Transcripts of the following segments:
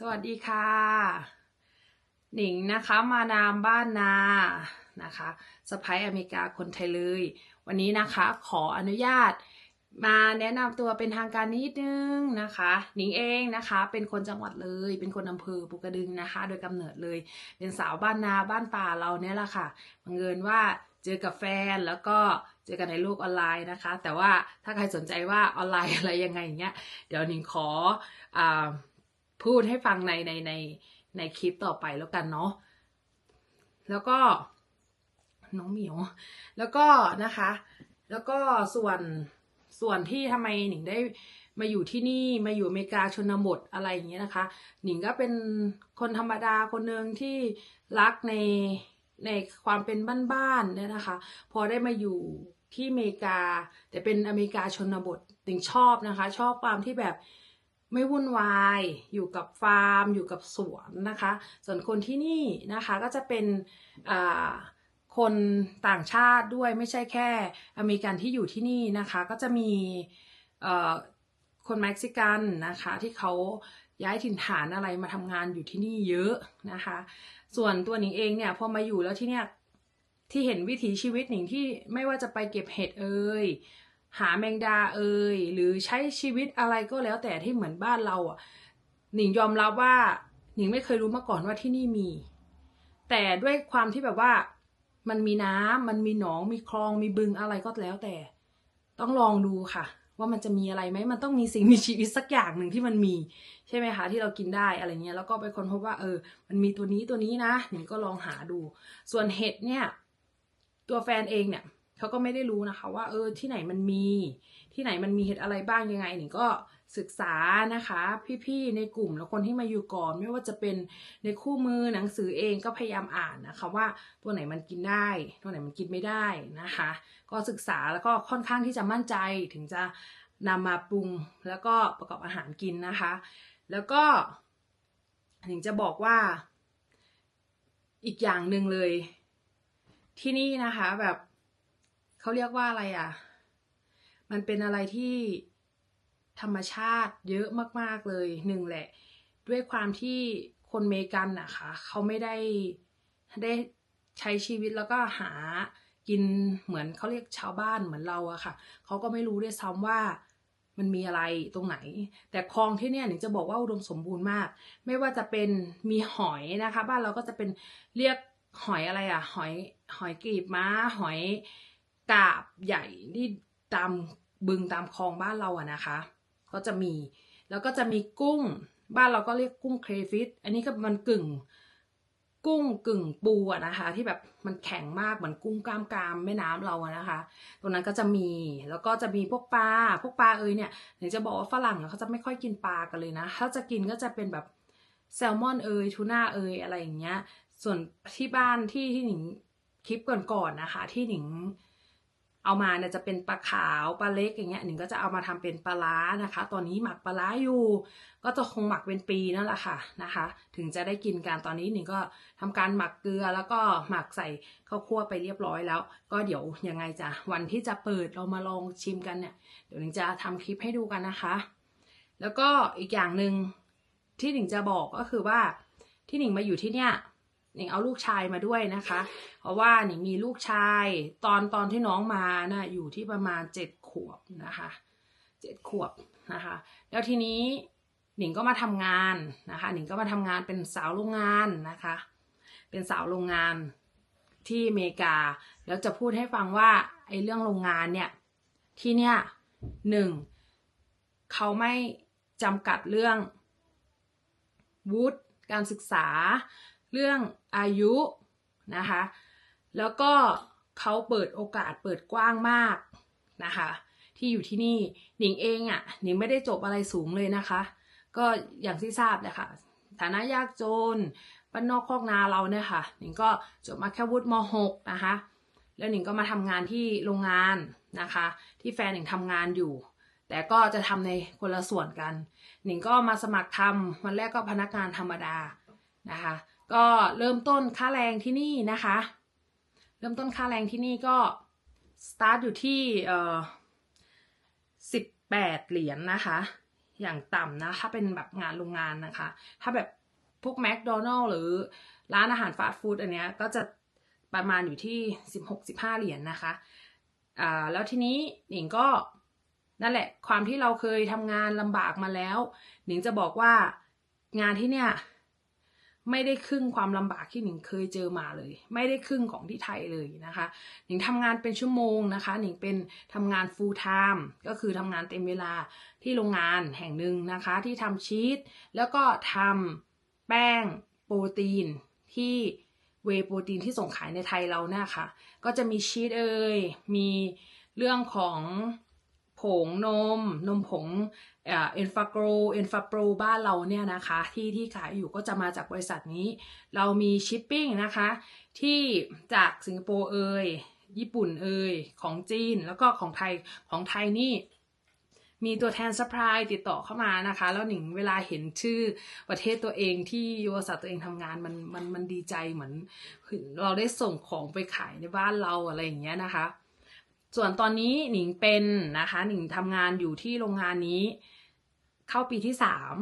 สวัสดีค่ะ หนิงนะคะมานามบ้านนานะคะสไปอเมริกาคนไทยเลย วันนี้นะคะขออนุญาตมาแนะนำตัวเป็นทางการนิดนึงนะคะ หนิงเองนะคะ เป็นคนจังหวัดเลย เป็นคนอำเภอปุกระดึงนะคะ โดยกำเนิดเลย เป็นสาวบ้านนาบ้านป่าเราเนี่ยแหละค่ะบังเอิญว่าเจอกับแฟนแล้วก็เจอกันในโลกออนไลน์นะคะ แต่ว่าถ้าใครสนใจว่าออนไลน์อะไรยังไงอย่างเงี้ย เดี๋ยวหนิงขออ่า พูดให้ฟังในในในในคลิปต่อไปแล้วกันเนาะแล้วก็น้องเหมียว แล้วก็นะคะ แล้วก็ส่วนส่วนที่ทำไมหนิงได้มาอยู่ที่นี่มาอยู่อเมริกาชนบทอะไรอย่างเงี้ยนะคะ หนิงก็เป็นคนธรรมดาคนหนึ่งที่รักในในความเป็นบ้านๆเนี่ยนะคะ พอได้มาอยู่ที่อเมริกา แต่เป็นอเมริกาชนบทหนิงชอบนะคะ ชอบความที่แบบ ไม่วุ่นวาย อยู่กับฟาร์ม อยู่กับสวนนะคะ ส่วนคนที่นี่นะคะก็จะเป็นคนต่างชาติด้วยไม่ใช่แค่อเมริกันที่อยู่ที่นี่นะคะ ก็จะมีคนเม็กซิกันนะคะที่เขาย้ายถิ่นฐานอะไรมาทำงานอยู่ที่นี่เยอะนะคะ ส่วนตัวหนิงเองเนี่ยพอมาอยู่แล้วที่เนี่ยที่เห็นวิถีชีวิตหนิงที่ไม่ว่าจะไปเก็บเห็ดเอ่ย หาแมงดาเอ่ยหรือใช้ชีวิตอะไรก็แล้วแต่ที่เหมือนบ้านเราอะหนิงยอมรับว่าหนิงไม่เคยรู้มาก่อนว่าที่นี่มี แต่ด้วยความที่แบบว่ามันมีน้ำมันมีหนองมีคลองมีบึงอะไรก็แล้วแต่ ต้องลองดูค่ะ ว่ามันจะมีอะไรไหมมันต้องมีสิ่งมีชีวิตสักอย่างหนึ่งที่มันมี ใช่ไหมคะที่เรากินได้อะไรเงี้ยแล้วก็ไปค้นพบว่าเออ มันมีตัวนี้ตัวนี้นะหนิงก็ลองหาดู ส่วนเห็ดเนี่ย ตัวแฟนเองเนี่ย เขาก็ไม่ได้รู้นะคะ ว่าเออที่ไหนมันมี ที่ไหนมันมีเห็ดอะไรบ้างยังไงหนิงก็ศึกษานะคะ พี่ๆในกลุ่มแล้วคนที่มาอยู่ก่อนไม่ว่าจะเป็นในคู่มือหนังสือเองก็พยายามอ่านนะคะ ว่าตัวไหนมันกินได้ ตัวไหนมันกินไม่ได้นะคะ ก็ศึกษาแล้วก็ค่อนข้างที่จะมั่นใจถึงจะนำมาปรุงแล้วก็ประกอบอาหารกินนะคะ แล้วก็หนิงจะบอกว่าอีกอย่างหนึ่งเลย ที่นี่นะคะแบบ เขาเรียกว่าอะไรอะ มันเป็นอะไรที่ธรรมชาติเยอะมากๆเลยหนึ่งแหละ ด้วยความที่คนเมกันนะคะเขาไม่ได้ได้ใช้ชีวิตแล้วก็หากินเหมือนเขาเรียกชาวบ้านเหมือนเราอะค่ะเขาก็ไม่รู้ด้วยซ้ำว่ามันมีอะไรตรงไหน แต่คลองที่เนี่ยหนิงจะบอกว่าอุดมสมบูรณ์มาก ไม่ว่าจะเป็นมีหอยนะคะ บ้านเราก็จะเป็นเรียกหอยอะไรอะหอยหอยกรีบม้าหอย กาบใหญ่ที่ตามบึงตามคลองบ้านเราอะนะคะ ก็จะมีแล้วก็จะมีกุ้ง บ้านเราก็เรียกกุ้งเครฟิชอันนี้ก็มันกึ่ง กุ้งกึ่งปูอะนะคะ ที่แบบมันแข็งมากเหมือนกุ้งกล้ามกรามแม่น้ำเราอะนะคะ ตรงนั้นก็จะมีแล้วก็จะมีพวกปลาพวกปลาเอ้ยเนี่ยเดี๋ยวจะบอกว่าฝรั่งเขาจะไม่ค่อยกินปลากันเลยนะ ถ้าจะกินก็จะเป็นแบบแซลมอนเอยทูน่าเอยอะไรอย่างเงี้ย ส่วนที่บ้านที่ที่หนิงคลิปก่อนๆนะคะ ที่หนิง เอามาเนี่ยจะเป็นปลาขาวปลาเล็กอย่างเงี้ยหนิงก็จะเอามาทำเป็นปลาล้านะคะ ตอนนี้หมักปลาล้าอยู่ ก็จะคงหมักเป็นปีนั่นแหละค่ะนะคะ ถึงจะได้กินกันตอนนี้หนิงก็ทำการหมักเกลือแล้วก็หมักใส่ข้าวคั่วไปเรียบร้อยแล้ว ก็เดี๋ยวยังไงจะวันที่จะเปิดเรามาลองชิมกันเนี่ยเดี๋ยวหนิงจะทำคลิปให้ดูกันนะคะ แล้วก็อีกอย่างหนึ่งที่หนิงจะบอกก็คือว่าที่หนิงมาอยู่ที่เนี่ย หนิงเอาลูกชายมาด้วยนะคะ เพราะว่าหนิงมีลูกชายตอนตอนที่น้องมานะ่ะอยู่ที่ประมาณเจ็ดขวบนะคะเจ็ดขวบนะคะ แล้วทีนี้หนิงก็มาทำงานนะคะหนิงก็มาทำงานเป็นสาวโรงงานนะคะ เป็นสาวโรงงานที่อเมริกา แล้วจะพูดให้ฟังว่าไอ้เรื่องโรงงานเนี่ยที่เนี่ยหนึ่งเขาไม่จำกัดเรื่องวุฒิการศึกษา เรื่องอายุนะคะ แล้วก็เขาเปิดโอกาสเปิดกว้างมากนะคะ ที่อยู่ที่นี่หนิงเองอะ่ะหนิงไม่ได้จบอะไรสูงเลยนะคะ ก็อย่างที่ทราบนะคะฐานะยากจนบ้านนอกคอกนาเราเนี่ยค่ะหนิงก็จบมาแค่วุฒิม .6 นะคะ แล้วหนิงก็มาทำงานที่โรงงานนะคะ ที่แฟนหนิงทำงานอยู่ แต่ก็จะทำในคนละส่วนกัน หนิงก็มาสมัครทำวันแรกก็พนักงานธรรมดานะคะ ก็เริ่มต้นค่าแรงที่นี่นะคะ เริ่มต้นค่าแรงที่นี่ก็สตาร์ทอยู่ที่เอ่อสิบแปดเหรียญนะคะ อย่างต่ำนะ ถ้าเป็นแบบงานโรงงานนะคะ ถ้าแบบพวกแมคโดนัลล์หรือร้านอาหารฟาสต์ฟู้ดอันเนี้ยก็จะประมาณอยู่ที่16-15เหรียญนนะคะอ่าแล้วทีนี้หนิงก็นั่นแหละ ความที่เราเคยทำงานลำบากมาแล้ว หนิงจะบอกว่างานที่เนี่ย ไม่ได้ครึ่งความลำบากที่หนิงเคยเจอมาเลย ไม่ได้ครึ่งของที่ไทยเลยนะคะหนิงทำงานเป็นชั่วโมงนะคะหนิงเป็นทำงาน full time ก็คือทำงานเต็มเวลาที่โรงงานแห่งหนึ่งนะคะที่ทำชีสแล้วก็ทำแป้งโปรตีนที่เวโปรตีนที่ส่งขายในไทยเราเนี่ยค่ะ ก็จะมีชีสเอ่ยมีเรื่องของ ผงนม นมผงเอ็นฟาโกรเอ็นฟาโปรบ้านเราเนี่ยนะคะ ที่ที่ขายอยู่ก็จะมาจากบริษัทนี้ เรามีชิปปิ้งนะคะ ที่จากสิงคโปร์เอ่ยญี่ปุ่นเอ่ยของจีนแล้วก็ของไทยของไทยนี่มีตัวแทนซัพพลายติดต่อเข้ามานะคะ แล้วหนิงเวลาเห็นชื่อประเทศตัวเองที่บริษัทตัวเองทำงานมันมันมันดีใจเหมือน เราได้ส่งของไปขายในบ้านเราอะไรอย่างเงี้ยนะคะ ส่วนตอนนี้หนิงเป็นนะคะหนิงทำงานอยู่ที่โรงงานนี้ เข้าปีที่สาม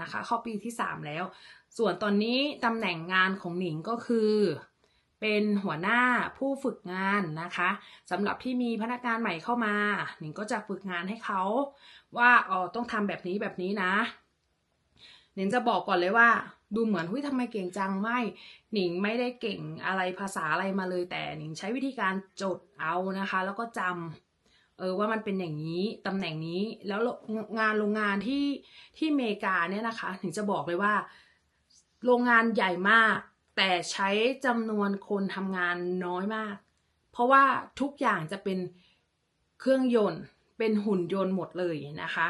นะคะ เข้าปีที่สามแล้ว ส่วนตอนนี้ตำแหน่งงานของหนิงก็คือ เป็นหัวหน้าผู้ฝึกงานนะคะสำหรับที่มีพนักงานใหม่เข้ามา หนิงก็จะฝึกงานให้เขา ว่าอ๋อต้องทำแบบนี้แบบนี้นะหนิงจะบอกก่อนเลยว่า ดูเหมือนหุ้ยทำไมเก่งจังไม่ หนิงไม่ได้เก่งอะไรภาษาอะไรมาเลยแต่หนิงใช้วิธีการจดเอานะคะ แล้วก็จำเออว่ามันเป็นอย่างนี้ตำแหน่งนี้แล้วงานโรงงานที่ที่อเมริกาเนี่ยนะคะหนิงจะบอกเลยว่า โรงงานใหญ่มาก แต่ใช้จำนวนคนทำงานน้อยมาก เพราะว่าทุกอย่างจะเป็นเครื่องยนต์เป็นหุ่นยนต์หมดเลยนะคะ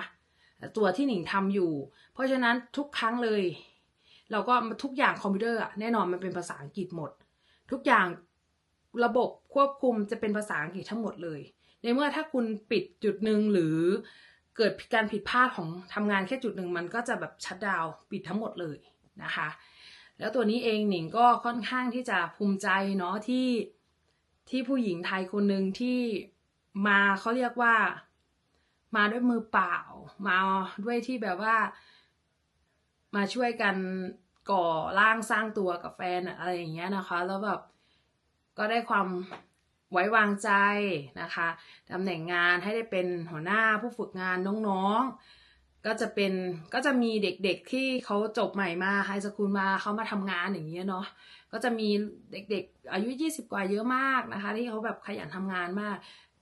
ตัวที่หนิงทำอยู่ เพราะฉะนั้นทุกครั้งเลย เราก็ทุกอย่างคอมพิวเตอร์อะแน่นอนมันเป็นภาษาอังกฤษหมด ทุกอย่างระบบควบคุมจะเป็นภาษาอังกฤษทั้งหมดเลย ในเมื่อถ้าคุณปิดจุดหนึ่งหรือเกิดการผิดพลาดของทำงานแค่จุดหนึ่งมันก็จะแบบชัดดาวปิดทั้งหมดเลยนะคะ แล้วตัวนี้เองหนิงก็ค่อนข้างที่จะภูมิใจเนาะที่ที่ผู้หญิงไทยคนหนึ่งที่มาเขาเรียกว่า มาด้วยมือเปล่า มาด้วยที่แบบว่า มาช่วยกันก่อร่างสร้างตัวกับแฟนอะไรอย่างเงี้ยนะคะ แล้วแบบก็ได้ความไว้วางใจนะคะตำแหน่งงานให้ได้เป็นหัวหน้าผู้ฝึกงานน้องๆ ก็จะเป็นก็จะมีเด็กๆที่เขาจบใหม่มาไฮสคูลมาเขามาทำงานอย่างเงี้ยเนาะก็จะมีเด็กๆอายุ 20 กว่าเยอะมากนะคะ ที่เขาแบบขยันทำงานมาก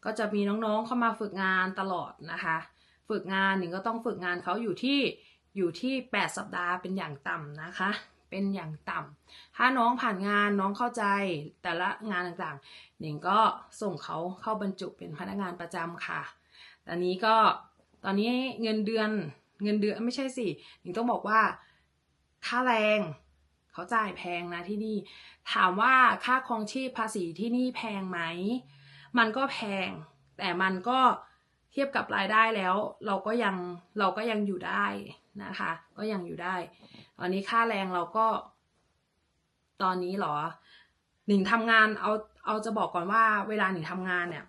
ก็จะมีน้องๆเข้ามาฝึกงานตลอดนะคะ ฝึกงานหนึ่งก็ต้องฝึกงานเขาอยู่ที่ อยู่ที่ 8 สัปดาห์เป็นอย่างต่ำนะคะ เป็นอย่างต่ำถ้าน้องผ่านงานน้องเข้าใจแต่ละงานต่างๆหนิงก็ส่งเขาเข้าบรรจุเป็นพนักงานประจำค่ะตอนนี้ก็ตอนนี้เงินเดือนเงินเดือนไม่ใช่สิหนิงต้องบอกว่าค่าแรงเขาจ่ายแพงนะที่นี่ ถามว่าค่าครองชีพภาษีที่นี่แพงไหม มันก็แพง แต่มันก็เทียบกับรายได้แล้ว เราก็ยังเราก็ยังอยู่ได้ นะคะ ก็ยังอยู่ได้ตอนนี้ค่าแรงเราก็ ตอนนี้หรอ หนิงทำงานเอาเอาจะบอกก่อนว่าเวลาหนิงทำงานเนี่ย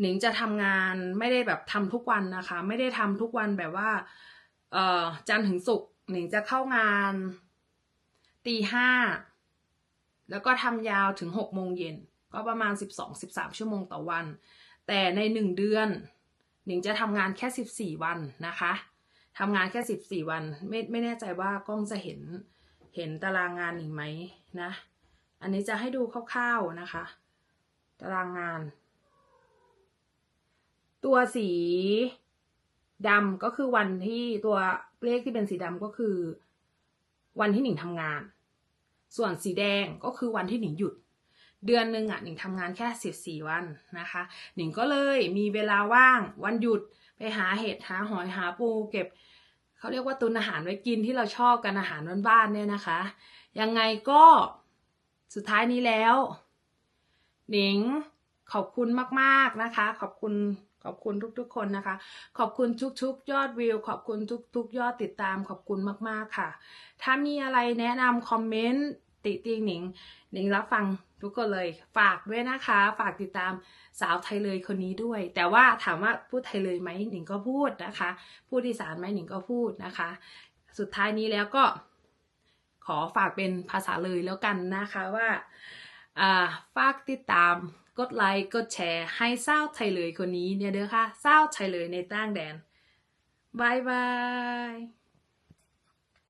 หนิงจะทำงานไม่ได้แบบทำทุกวันนะคะ ไม่ได้ทำทุกวันแบบว่า เอ่อจันทร์ถึงศุกร์หนิงจะเข้างานตีห้าแล้วก็ทำยาวถึงหกโมงเย็นก็ประมาณสิบสองสิบสามชั่วโมงต่อวัน แต่ในหนึ่งเดือน หนิงจะทำงานแค่สิบสี่วันนะคะ ทำงานแค่สิบสี่วัน ไม่ไม่แน่ใจว่ากล้องจะเห็นเห็นตารางงานหนิงไหมนะ อันนี้จะให้ดูคร่าวๆนะคะ ตารางงาน ตัวสีดำก็คือวันที่ตัวเลขที่เป็นสีดำก็คือ วันที่หนิงทำงาน ส่วนสีแดงก็คือวันที่หนิงหยุด เดือนหนึ่งอะหนิงทำงานแค่สิบสี่วันนะคะ หนิงก็เลยมีเวลาว่างวันหยุดไปหาเห็ดหาหอยหาปูเก็บเขาเรียกว่าตุนอาหารไว้กินที่เราชอบกันอาหารบ้านๆเนี่ยนะคะ ยังไงก็สุดท้ายนี้แล้ว หนิงขอบคุณมากๆนะคะ ขอบคุณขอบคุณทุกๆคนนะคะ ขอบคุณทุกๆ ยอดวิว ขอบคุณทุกๆ ยอดติดตาม ขอบคุณมากๆค่ะ ถ้ามีอะไรแนะนำคอมเมนต์ติติงหนิง หนิงรับฟัง ทุกคนเลยฝากด้วยนะคะ ฝากติดตามสาวไทยเลยคนนี้ด้วย แต่ว่าถามว่าพูดไทยเลยไหมหนิงก็พูดนะคะ พูดอีสานไหมหนิงก็พูดนะคะ สุดท้ายนี้แล้วก็ ขอฝากเป็นภาษาเลยแล้วกันนะคะว่าฝากติดตามกดไลค์กดแชร์ให้เศร้าวไทยเลยคนนี้เนี่ยเด้อค่ะเศร้าวไทยเลยในต่างแดนบายบาย